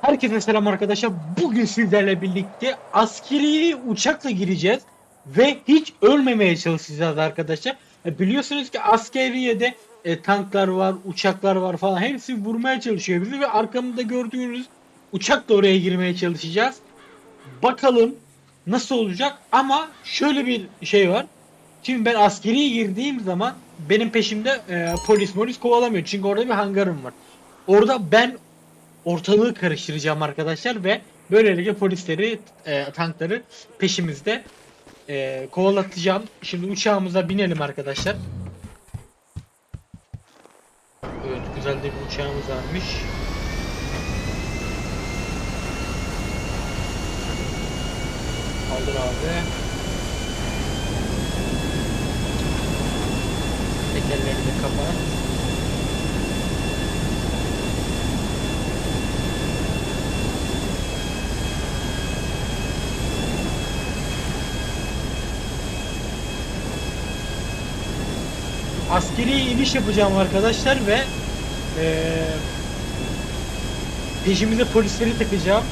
Herkese selam arkadaşlar. Bugün sizlerle birlikte askeri uçakla gireceğiz ve hiç ölmemeye çalışacağız arkadaşlar. E, biliyorsunuz ki askeriyede e, tanklar var, uçaklar var falan hepsi vurmaya çalışıyor bizi ve arkamda gördüğünüz uçakla oraya girmeye çalışacağız. Bakalım nasıl olacak ama şöyle bir şey var. Şimdi ben askeriye girdiğim zaman benim peşimde e, polis polis kovalamıyor. Çünkü orada bir hangarım var. Orada ben ortalığı karıştıracağım arkadaşlar ve böylelikle polisleri, e, tankları peşimizde e, kovalatacağım. Şimdi uçağımıza binelim arkadaşlar. Evet güzel de bir uçağımız varmış. Kaldır abi. Tekerleri de kapat. İniş yapacağım arkadaşlar ve eee peşimize polisleri takacağım.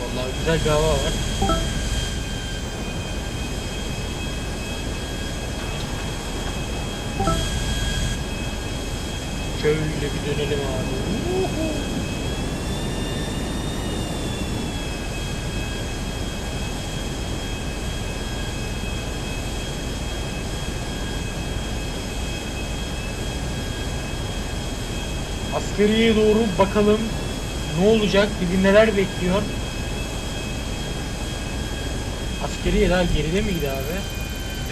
Vallahi güzel hava var. Şöyle bir dönelim abi. Askeriye doğru bakalım ne olacak, bizi neler bekliyor. Askeriye daha geride miydi abi?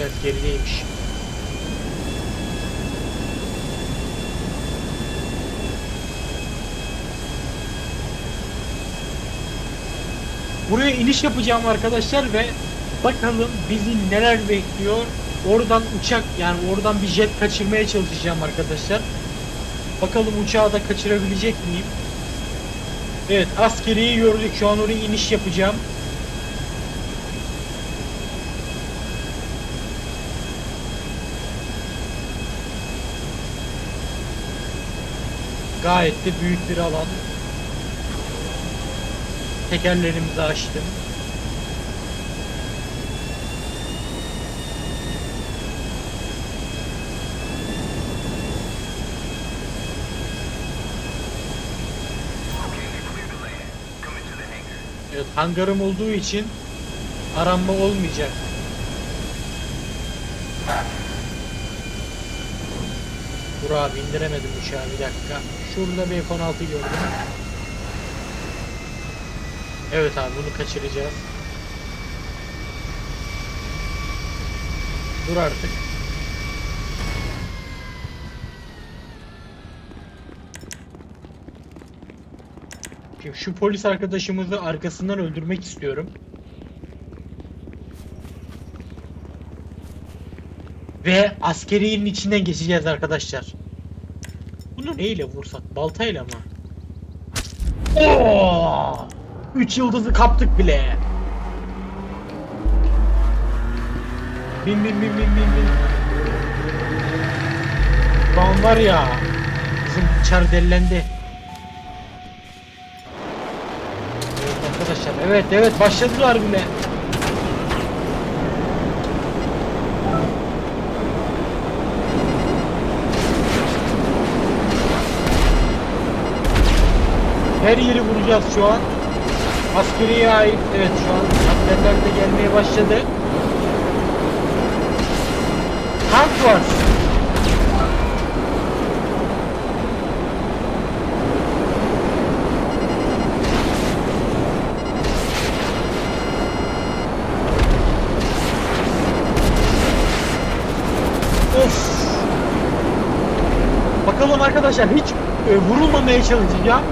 Evet gerideymiş. Buraya iniş yapacağım arkadaşlar ve bakalım bizi neler bekliyor. Oradan uçak yani oradan bir jet kaçırmaya çalışacağım arkadaşlar. Bakalım uçağı da kaçırabilecek miyim? Evet askeriyi gördük şu an oraya iniş yapacağım. Gayet de büyük bir alan. Tekerlerimizi açtım. Evet, hangarım olduğu için aranma olmayacak. Dur abi indiremedim uçağı bir dakika. Şurada bir F-16 gördüm. Evet abi bunu kaçıracağız. Dur artık. Şimdi şu polis arkadaşımızı arkasından öldürmek istiyorum. Ve askeriyenin içinden geçeceğiz arkadaşlar. Bunu neyle vursak? Baltayla mı? Oo! 3 yıldızı kaptık bile. Bin bin bin bin bin bin. Şu an var ya bizim çar dellendi. Evet arkadaşlar evet evet başladılar bile. Her yeri vuracağız şu an. Askeriye ait evet şu an atletler de gelmeye başladı. Tank var. Of. Bakalım arkadaşlar hiç e, vurulmamaya çalışacağım.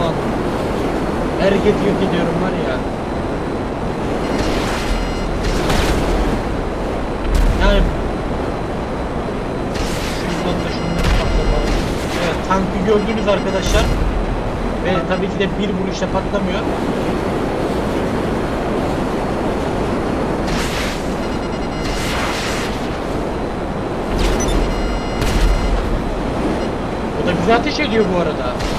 Lan. Hareket yok ediyorum var ya. Yani şuradan da şunları patlatalım. Evet. tankı gördünüz arkadaşlar. Ve tabii ki de bir vuruşla patlamıyor. O da güzel ateş ediyor bu arada.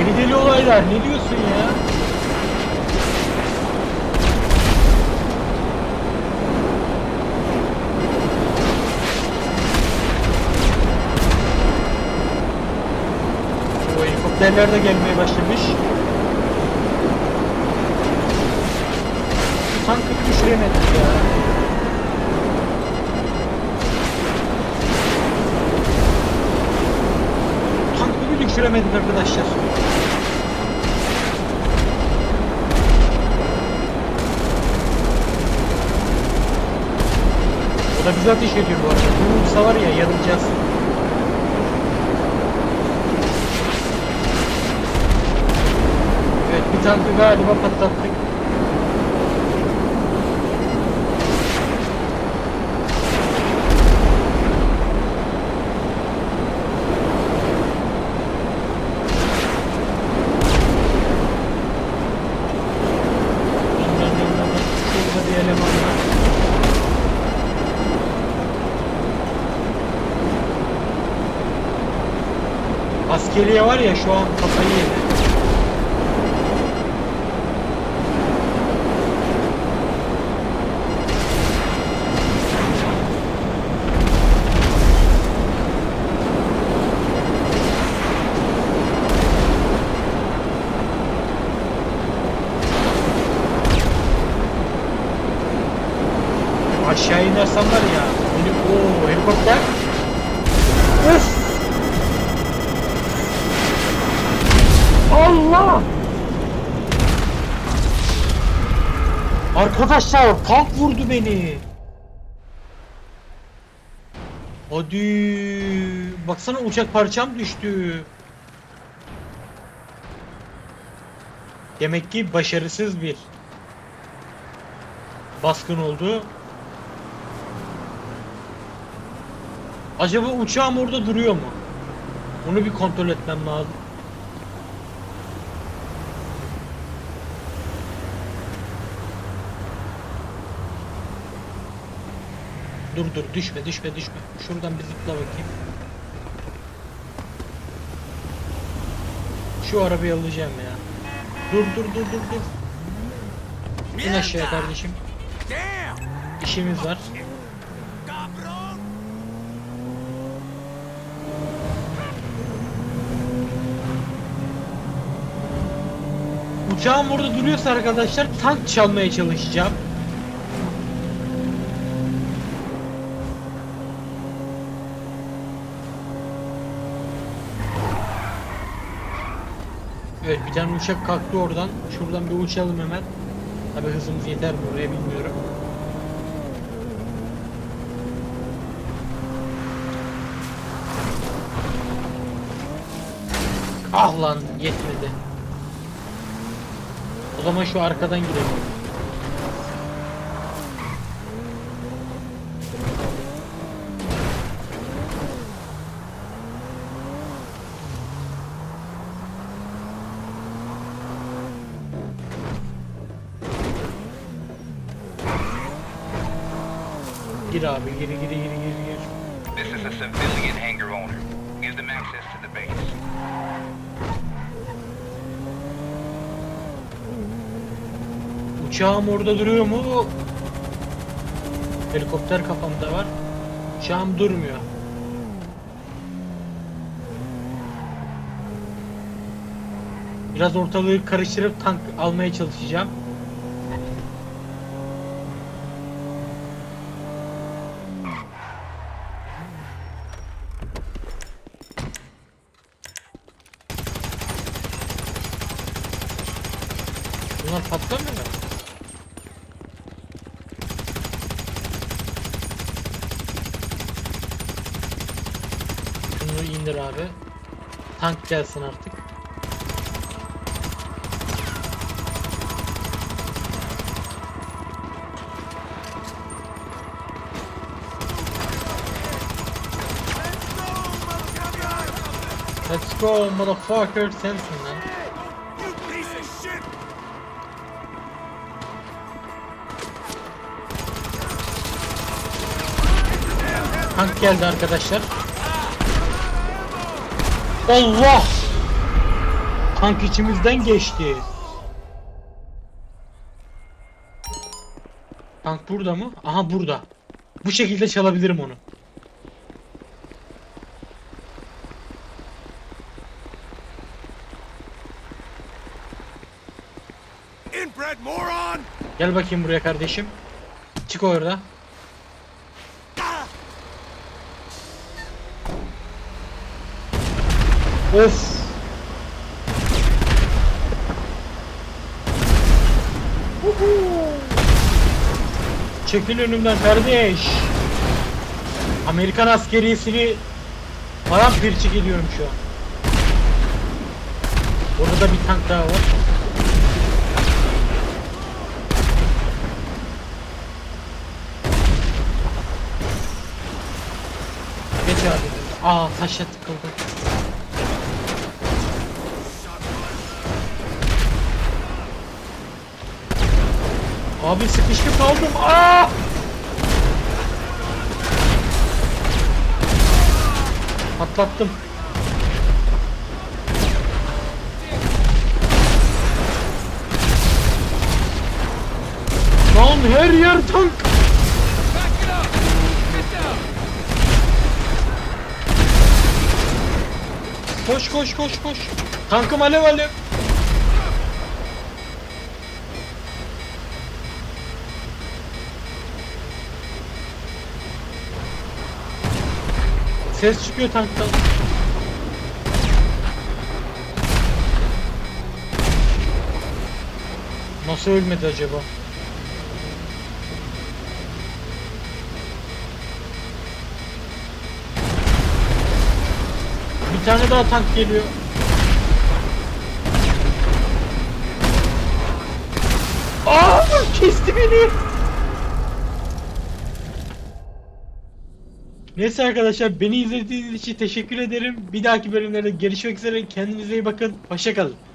Deli deli olaylar ne diyorsun ya? O helikopterler de gelmeye başlamış. Şu tankı düşüremedik ya. Düşüremedik arkadaşlar. O da bize ateş ediyor bu arada. Bu vursa var ya yanılacağız. Evet bir tankı galiba patlattık. Ya şu an kafayı yedi. Aşağı inersem var Allah! Arkadaşlar tank vurdu beni. Hadi. Baksana uçak parçam düştü. Demek ki başarısız bir baskın oldu. Acaba uçağım orada duruyor mu? Onu bir kontrol etmem lazım. Dur dur düşme düşme düşme. Şuradan bir zıpla bakayım. Şu arabayı alacağım ya. Dur dur dur dur dur. İn aşağıya kardeşim. İşimiz var. Uçağım orada duruyorsa arkadaşlar tank çalmaya çalışacağım. Evet bir tane uçak kalktı oradan. Şuradan bir uçalım hemen. Tabi hızımız yeter mi oraya bilmiyorum. Ah lan yetmedi. O zaman şu arkadan gidelim. Gir abi gir gir gir gir gir. This is a civilian hangar owner. Give them access to the base. Uçağım orada duruyor mu? Helikopter kafamda var. Uçağım durmuyor. Biraz ortalığı karıştırıp tank almaya çalışacağım. Bunlar patlamıyor mu? Şunu indir abi. Tank gelsin artık. Let's go motherfucker sensin lan. Tank geldi arkadaşlar. Allah! Tank içimizden geçti. Tank burada mı? Aha burada. Bu şekilde çalabilirim onu. Inbred moron! Gel bakayım buraya kardeşim. Çık orada. Of. Çekil önümden kardeş. Amerikan askeriyesini paramparça ediyorum şu an. Orada da bir tank daha var. Geç abi. Aa taşa tıkıldı. Abi sıkışıp kaldım. Aa! Patlattım. Lan her yer tank. Koş koş koş koş. Tankım alev alev. Ses çıkıyor tanktan. Nasıl ölmedi acaba? Bir tane daha tank geliyor. Aa, kesti beni. Neyse arkadaşlar beni izlediğiniz için teşekkür ederim. Bir dahaki bölümlerde görüşmek üzere. Kendinize iyi bakın. Hoşçakalın.